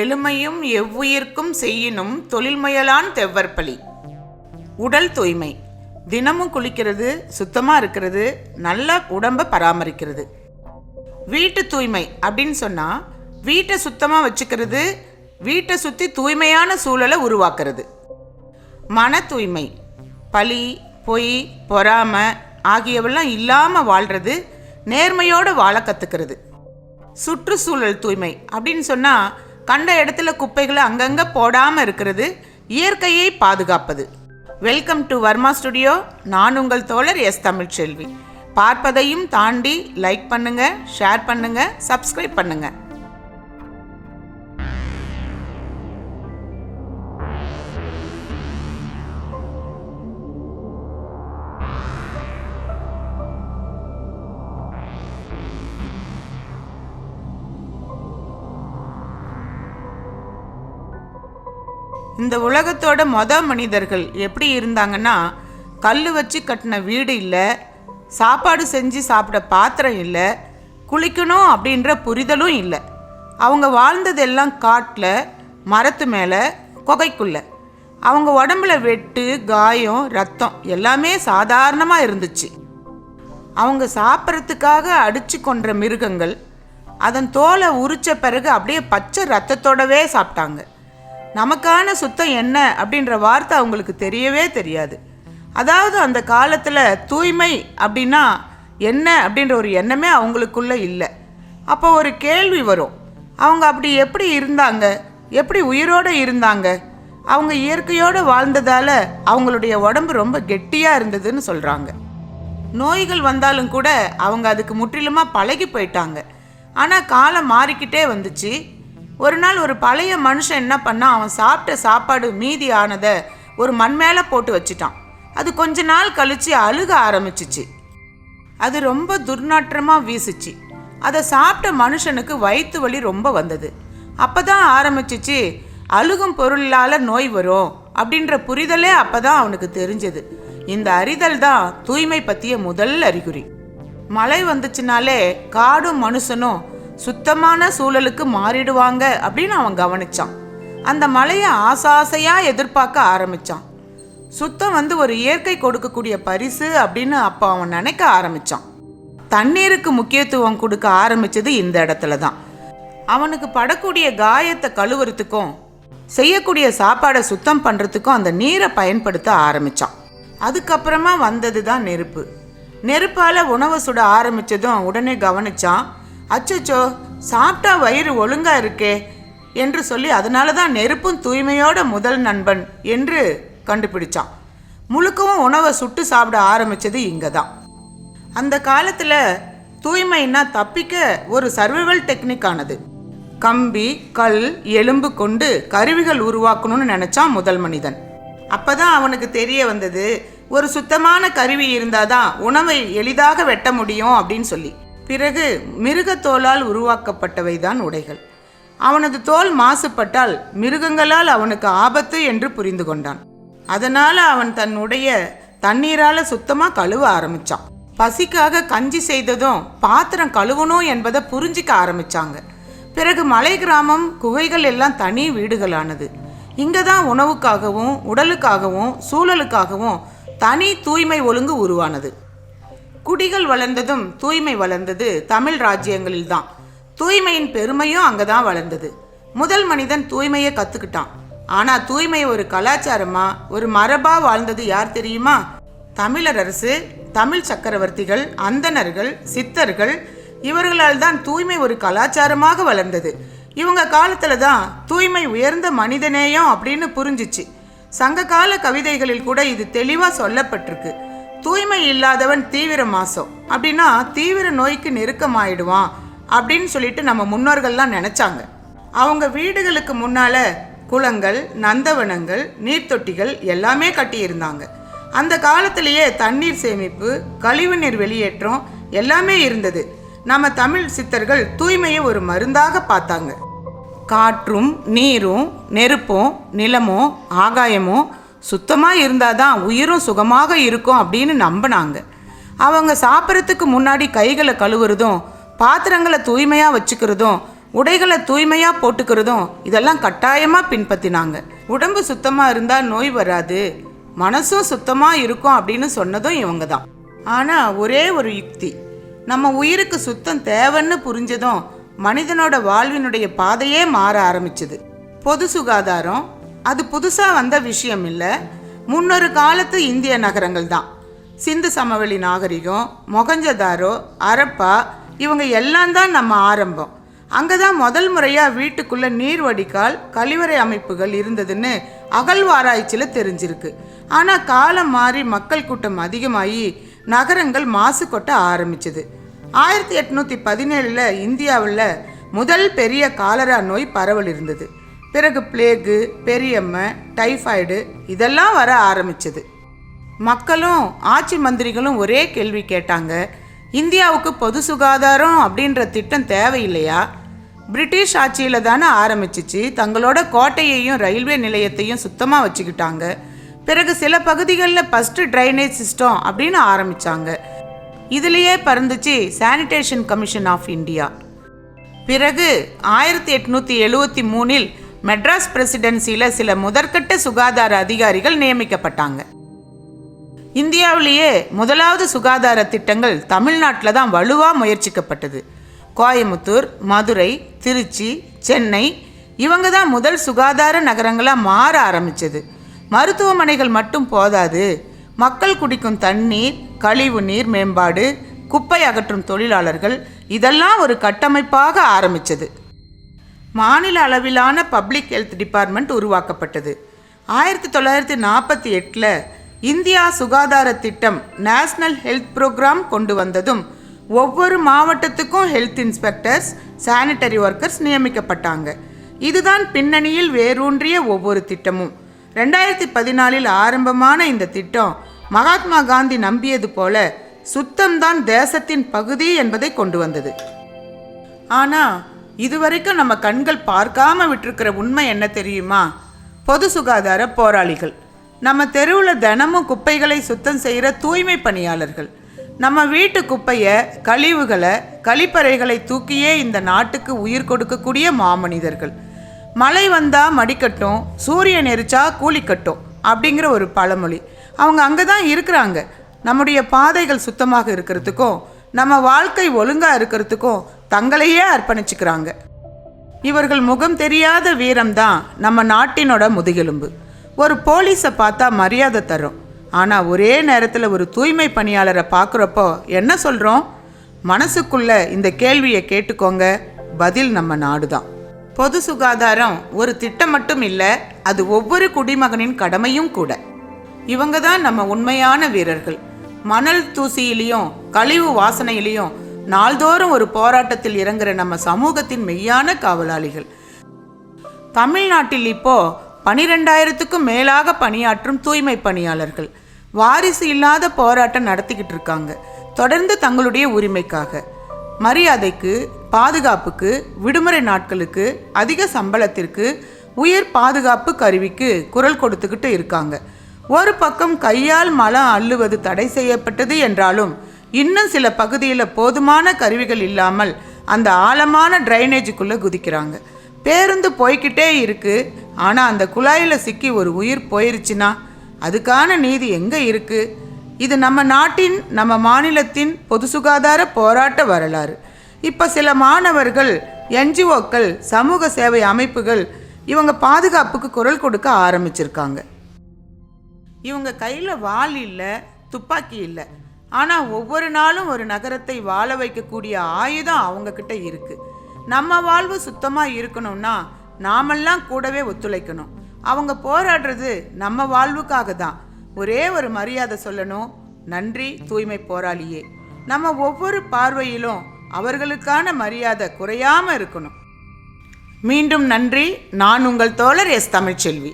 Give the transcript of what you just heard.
எளிமையும் எவ்வுயிர்க்கும் செய்யினும் தொழில்முயலான் தெவ்வற்பலி உடல் தூய்மை. தினமும் குளிக்கிறது சுத்தமாக இருக்கிறது நல்ல உடம்பை பராமரிக்கிறது. வீட்டு தூய்மை அப்படின்னு சொன்னால் வீட்டை சுத்தமாக வச்சுக்கிறது வீட்டை சுற்றி தூய்மையான சூழலை உருவாக்குறது. மன தூய்மை. பழி பொய் பொறாமை ஆகியவெல்லாம் இல்லாமல் வாழ்கிறது நேர்மையோடு வாழ கற்றுக்கிறது சுற்றுச்சூழல் தூய்மை அப்படின்னு சொன்னால் கண்ட இடத்துல குப்பைகளை அங்கங்கே போடாமல் இருக்கிறது இயற்கையை பாதுகாப்பது. வெல்கம் டு வர்மா ஸ்டுடியோ நான் உங்கள் தோழர் எஸ் தமிழ்ச்செல்வி. பார்ப்பதையும் தாண்டி லைக் பண்ணுங்கள் ஷேர் பண்ணுங்கள் சப்ஸ்கிரைப் பண்ணுங்கள் இந்த உலகத்தோட மொத மனிதர்கள் எப்படி இருந்தாங்கன்னா கல் வச்சு கட்டின வீடு இல்லை சாப்பாடு செஞ்சு சாப்பிட பாத்திரம் இல்லை குளிக்கணும் அப்படின்ற புரிதலும் இல்லை. அவங்க வாழ்ந்ததெல்லாம் காட்டில் மரத்து மேலே குகைக்குள்ள. அவங்க உடம்புல வெட்டு காயம் ரத்தம் எல்லாமே சாதாரணமாக இருந்துச்சு. அவங்க சாப்பிட்றதுக்காக அடித்து கொன்ற மிருகங்கள் அதன் தோலை உரித்த பிறகு அப்படியே பச்சை ரத்தத்தோடவே சாப்பிட்டாங்க. நமக்கான சுத்தம் என்ன அப்படின்ற வார்த்தை அவங்களுக்கு தெரியவே தெரியாது. அதாவது அந்த காலத்தில் தூய்மை அப்படின்னா என்ன அப்படின்ற ஒரு எண்ணமே அவங்களுக்குள்ளே இல்லை. அப்போ ஒரு கேள்வி வரும். அவங்க அப்படி எப்படி இருந்தாங்க? எப்படி உயிரோடு இருந்தாங்க? அவங்க இயற்கையோடு வாழ்ந்ததால் அவங்களுடைய உடம்பு ரொம்ப கெட்டியாக இருந்ததுன்னு சொல்கிறாங்க நோய்கள் வந்தாலும் கூட அவங்க அதுக்கு முற்றிலுமாக பழகி போயிட்டாங்க. ஆனால் காலம் மாறிக்கிட்டே வந்துச்சு. ஒரு நாள் ஒரு பழைய மனுஷன் என்ன பண்ணான் அவன் சாப்பிட்ட சாப்பாடு மீதி ஆனதை ஒரு மண் மேலே போட்டு வச்சிட்டான். அது கொஞ்ச நாள் கழித்து அழுக ஆரம்பிச்சிச்சு. அது ரொம்ப துர்நாற்றமாக வீசுச்சு. அதை சாப்பிட்ட மனுஷனுக்கு வயிற்று வலி ரொம்ப வந்தது. அப்போ தான் ஆரம்பிச்சிச்சு அழுகும் பொருளால் நோய் வரும் அப்படின்ற புரிதலே அப்போ தான் அவனுக்கு தெரிஞ்சது. இந்த அறிதல் தான் தூய்மை பற்றிய முதல் அறிகுறி. மழை வந்துச்சுனாலே காடும் மனுஷனும் சுத்தமான சூழலுக்கு மாறிடுவாங்க அப்படின்னு அவன் கவனிச்சான். அந்த மலையை ஆசாசையாக எதிர்பார்க்க ஆரம்பிச்சான். சுத்தம் வந்து ஒரு இயற்கை கொடுக்கக்கூடிய பரிசு அப்படின்னு அப்போ அவன் நினைக்க ஆரம்பிச்சான். தண்ணீருக்கு முக்கியத்துவம் கொடுக்க ஆரம்பிச்சது இந்த இடத்துல தான். அவனுக்கு படக்கூடிய காயத்தை கழுவுறதுக்கும் செய்யக்கூடிய சாப்பாடை சுத்தம் பண்ணுறதுக்கும் அந்த நீரை பயன்படுத்த ஆரம்பித்தான் அதுக்கப்புறமா வந்தது தான் நெருப்பு. நெருப்பால் உணவை சுட ஆரம்பித்ததும் உடனே கவனிச்சான் அச்சச்சோ சாப்பிட்டா வயிறு ஒழுங்கா இருக்கே என்று சொல்லி அதனால தான் நெருப்பும் தூய்மையோட முதல் நண்பன் என்று கண்டுபிடிச்சான். முழுக்கவும் உணவை சுட்டு சாப்பிட ஆரம்பித்தது இங்கே தான் அந்த காலத்தில் தூய்மைன்னா தப்பிக்க ஒரு சர்வைவல் டெக்னிக் ஆனது. கம்பி கல் எலும்பு கொண்டு கருவிகள் உருவாக்கணும்னு நினச்சான் முதல் மனிதன். அப்போ தான் அவனுக்கு தெரிய வந்தது ஒரு சுத்தமான கருவி இருந்தாதான் உணவை எளிதாக வெட்ட முடியும் அப்படின்னு சொல்லி. பிறகு மிருகத்தோலால் உருவாக்கப்பட்டவை தான் உடைகள். அவனது தோல் மாசுபட்டால் மிருகங்களால் அவனுக்கு ஆபத்து என்று புரிந்து கொண்டான். அதனால் அவன் தன் உடைய தண்ணீரால சுத்தமாக கழுவ ஆரம்பிச்சான். பசிக்காக கஞ்சி செய்ததும் பாத்திரம் கழுவணும் என்பதை புரிஞ்சிக்க ஆரம்பிச்சாங்க. பிறகு மலை கிராமம் குகைகள் எல்லாம் தனி வீடுகளானது. இங்கே தான் உணவுக்காகவும் உடலுக்காகவும் சூழலுக்காகவும் தனி தூய்மை ஒழுங்கு உருவானது. குடிகள் வளர்ந்ததும் தூய்மை வளர்ந்தது தமிழ் ராஜ்யங்களில்தான். தூய்மையின் பெருமையும் அங்கே தான் வளர்ந்தது. முதல் மனிதன் தூய்மையை கற்றுக்கிட்டான் ஆனால் தூய்மை ஒரு கலாச்சாரமா ஒரு மரபா வாழ்ந்தது யார் தெரியுமா? தமிழரசு தமிழ் சக்கரவர்த்திகள் அந்தணர்கள் சித்தர்கள் இவர்களால் தான் தூய்மை ஒரு கலாச்சாரமாக வளர்ந்தது. இவங்க காலத்தில் தான் தூய்மை உயர்ந்த மனிதநேயம் அப்படின்னு புரிஞ்சிச்சு. சங்ககால கவிதைகளில் கூட இது தெளிவாக சொல்லப்பட்டிருக்கு. தூய்மை இல்லாதவன் தீவிர மாசம். அப்படின்னா தீவிர நோய்க்கு நெருக்கமாயிடுவான் அப்படின்னு சொல்லிட்டு நம்ம முன்னோர்கள்லாம் நினச்சாங்க. அவங்க வீடுகளுக்கு முன்னால குளங்கள் நந்தவனங்கள் நீர்த்தொட்டிகள் எல்லாமே கட்டியிருந்தாங்க. அந்த காலத்திலேயே தண்ணீர் சேமிப்பு கழிவுநீர் வெளியேற்றம் எல்லாமே இருந்தது. நம்ம தமிழ் சித்தர்கள் தூய்மையை ஒரு மருந்தாக பார்த்தாங்க. காற்றும் நீரும் நெருப்பும் நிலமும் ஆகாயமும் சுத்தமாக இருந்தால் தான் உயிரும் சுகமாக இருக்கும் அப்படின்னு நம்பினாங்க. அவங்க சாப்பிட்றதுக்கு முன்னாடி கைகளை கழுவுறதும் பாத்திரங்களை தூய்மையாக வச்சுக்கிறதும் உடைகளை தூய்மையாக போட்டுக்கிறதும் இதெல்லாம் கட்டாயமாக பின்பற்றினாங்க உடம்பு சுத்தமாக இருந்தால் நோய் வராது மனசும் சுத்தமாக இருக்கும் அப்படின்னு சொன்னதும் இவங்க தான் ஆனால் ஒரே ஒரு யுக்தி நம்ம உயிருக்கு சுத்தம் தேவைன்னு புரிஞ்சதும் மனிதனோட வாழ்வினுடைய பாதையே மாற ஆரம்பிச்சது. பொது சுகாதாரம் அது புதுசாக வந்த விஷயம் இல்லை. முன்னொரு காலத்து இந்திய நகரங்கள் தான். சிந்து சமவெளி நாகரிகம் மொகஞ்சதாரோ அரப்பா இவங்க எல்லாம் தான் நம்ம ஆரம்பம். அங்கே தான் முதல் முறையாக வீட்டுக்குள்ள நீர் வடிகால் கழிவறை அமைப்புகள் இருந்ததுன்னு அகழ்வாராய்ச்சியில் தெரிஞ்சிருக்கு. ஆனால் காலம் மாறி மக்கள் கூட்டம் அதிகமாகி நகரங்கள் மாசு கொட்ட ஆரம்பிச்சது. ஆயிரத்தி எட்நூற்றி பதினேழில் இந்தியாவில் முதல் பெரிய காலரா நோய் பரவல் இருந்தது. பிறகு பிளேகு பெரியம்மை டைஃபாய்டு இதெல்லாம் வர ஆரம்பிச்சது. மக்களும் ஆட்சி மந்திரிகளும் ஒரே கேள்வி கேட்டாங்க. இந்தியாவுக்கு பொது சுகாதாரம் அப்படின்ற திட்டம் தேவையில்லையா? பிரிட்டிஷ் ஆட்சியில் தானே ஆரம்பிச்சிச்சு. தங்களோட கோட்டையையும் ரயில்வே நிலையத்தையும் சுத்தமாக வச்சுக்கிட்டாங்க. பிறகு சில பகுதிகளில் ஃபஸ்ட்டு ட்ரைனேஜ் சிஸ்டம் அப்படின்னு ஆரம்பித்தாங்க இதுலேயே பறந்துச்சு சானிடேஷன் கமிஷன் ஆஃப் இந்தியா பிறகு ஆயிரத்தி எட்நூற்றி எழுபத்தி மூணில் மெட்ராஸ் பிரசிடென்சியில் சில முதற்கட்ட சுகாதார அதிகாரிகள் நியமிக்கப்பட்டாங்க. இந்தியாவிலேயே முதலாவது சுகாதார திட்டங்கள் தமிழ்நாட்டில் தான் வலுவாக முயற்சிக்கப்பட்டது. கோயமுத்தூர் மதுரை திருச்சி சென்னை இவங்க தான் முதல் சுகாதார நகரங்களாக மாற ஆரம்பித்தது மருத்துவமனைகள் மட்டும் போதாது. மக்கள் குடிக்கும் தண்ணீர் கழிவு நீர் மேம்பாடு குப்பை அகற்றும் தொழிலாளர்கள் இதெல்லாம் ஒரு கட்டமைப்பாக ஆரம்பித்தது மாநில அளவிலான பப்ளிக் ஹெல்த் டிபார்ட்மெண்ட் உருவாக்கப்பட்டது. ஆயிரத்தி தொள்ளாயிரத்தி நாற்பத்தி எட்டில் இந்தியா சுகாதார திட்டம் நேஷ்னல் ஹெல்த் ப்ரோக்ராம் கொண்டு வந்ததும் ஒவ்வொரு மாவட்டத்துக்கும் ஹெல்த் இன்ஸ்பெக்டர்ஸ் சானிட்டரி ஒர்க்கர்ஸ் நியமிக்கப்பட்டாங்க. இதுதான் பின்னணியில் வேரூன்றிய ஒவ்வொரு திட்டமும். ரெண்டாயிரத்தி பதினாலில் ஆரம்பமான இந்த திட்டம் மகாத்மா காந்தி நம்பியது போல சுத்தம்தான் தேசத்தின் பகுதி என்பதை கொண்டு வந்தது. ஆனா இதுவரைக்கும் நம்ம கண்கள் பார்க்காம விட்டிருக்கிற உண்மை என்ன தெரியுமா? பொது சுகாதார போராளிகள். நம்ம தெருவில் தினமும் குப்பைகளை சுத்தம் செய்கிற தூய்மை பணியாளர்கள். நம்ம வீட்டு குப்பையை கழிவுகளை கழிப்பறைகளை தூக்கியே இந்த நாட்டுக்கு உயிர் கொடுக்கக்கூடிய மாமனிதர்கள். மழை வந்தால் மடிக்கட்டும் சூரியன் எரிச்சா கூலிக்கட்டும் அப்படிங்கிற ஒரு பழமொழி. அவங்க அங்கே தான் இருக்கிறாங்க. நம்முடைய பாதைகள் சுத்தமாக இருக்கிறதுக்கும் நம்ம வாழ்க்கை ஒழுங்காக இருக்கிறதுக்கும் தங்களையே அர்ப்பணிச்சுக்கிறாங்க. இவர்கள் முகம் தெரியாத வீரம்தான் நம்ம நாட்டினோட முதுகெலும்பு. ஒரு போலீஸை பார்த்தா மரியாதை தரும். ஆனால் ஒரே நேரத்தில் ஒரு தூய்மை பணியாளரை பார்க்குறப்போ என்ன சொல்கிறோம் மனசுக்குள்ள இந்த கேள்வியை கேட்டுக்கோங்க. பதில் நம்ம நாடு தான் பொது சுகாதாரம் ஒரு திட்டம் மட்டும் இல்லை அது ஒவ்வொரு குடிமகனின் கடமையும் கூட. இவங்க தான் நம்ம உண்மையான வீரர்கள். மணல் தூசியிலையும் கழிவு வாசனையிலையும் நாள்தோறும் ஒரு போராட்டத்தில் இறங்குற நம்ம சமூகத்தின் மெய்யான காவலாளிகள். தமிழ்நாட்டில் இப்போ பனிரெண்டாயிரத்துக்கும் மேலாக பணியாற்றும் தூய்மை பணியாளர்கள். வாரிசு இல்லாத போராட்டம் நடத்திக்கிட்டு இருக்காங்க. தொடர்ந்து தங்களுடைய உரிமைக்காக. மரியாதைக்கு பாதுகாப்புக்கு விடுமுறை நாட்களுக்கு அதிக சம்பளத்திற்கு உயிர் பாதுகாப்பு கருவிக்கு குரல் கொடுத்துக்கிட்டு இருக்காங்க. ஒரு பக்கம் கையால் மலம் அள்ளுவது தடை செய்யப்பட்டது என்றாலும் இன்னும் சில பகுதியில் போதுமான கருவிகள் இல்லாமல் அந்த ஆழமான ட்ரைனேஜுக்குள்ளே குதிக்கிறாங்க. பேருந்து போய்க்கிட்டே இருக்குது ஆனால் அந்த குழாயில் சிக்கி ஒரு உயிர் போயிருச்சுன்னா அதுக்கான நீதி எங்கே இருக்குது இது நம்ம நாட்டின் நம்ம மாநிலத்தின் பொது சுகாதார போராட்ட வரலாறு. இப்போ சில மாணவர்கள் என்ஜிஓக்கள் சமூக சேவை அமைப்புகள் இவங்க பாதுகாப்புக்கு குரல் கொடுக்க ஆரம்பிச்சிருக்காங்க. இவங்க கையில் வால் இல்லை துப்பாக்கி இல்லை. ஆனால் ஒவ்வொரு நாளும் ஒரு நகரத்தை வாழ வைக்கக்கூடிய ஆயுதம் அவங்கக்கிட்ட இருக்குது நம்ம வாழ்வு சுத்தமாக இருக்கணும்னா நாமெல்லாம் கூடவே ஒத்துழைக்கணும். அவங்க போராடுறது நம்ம வாழ்வுக்காக தான் ஒரே ஒரு மரியாதை சொல்லணும். நன்றி தூய்மை போராளியே. நம்ம ஒவ்வொரு பார்வையிலும் அவர்களுக்கான மரியாதை குறையாம இருக்கணும். மீண்டும் நன்றி. நான் உங்கள் தோழர் எஸ் தமிழ்ச்செல்வி.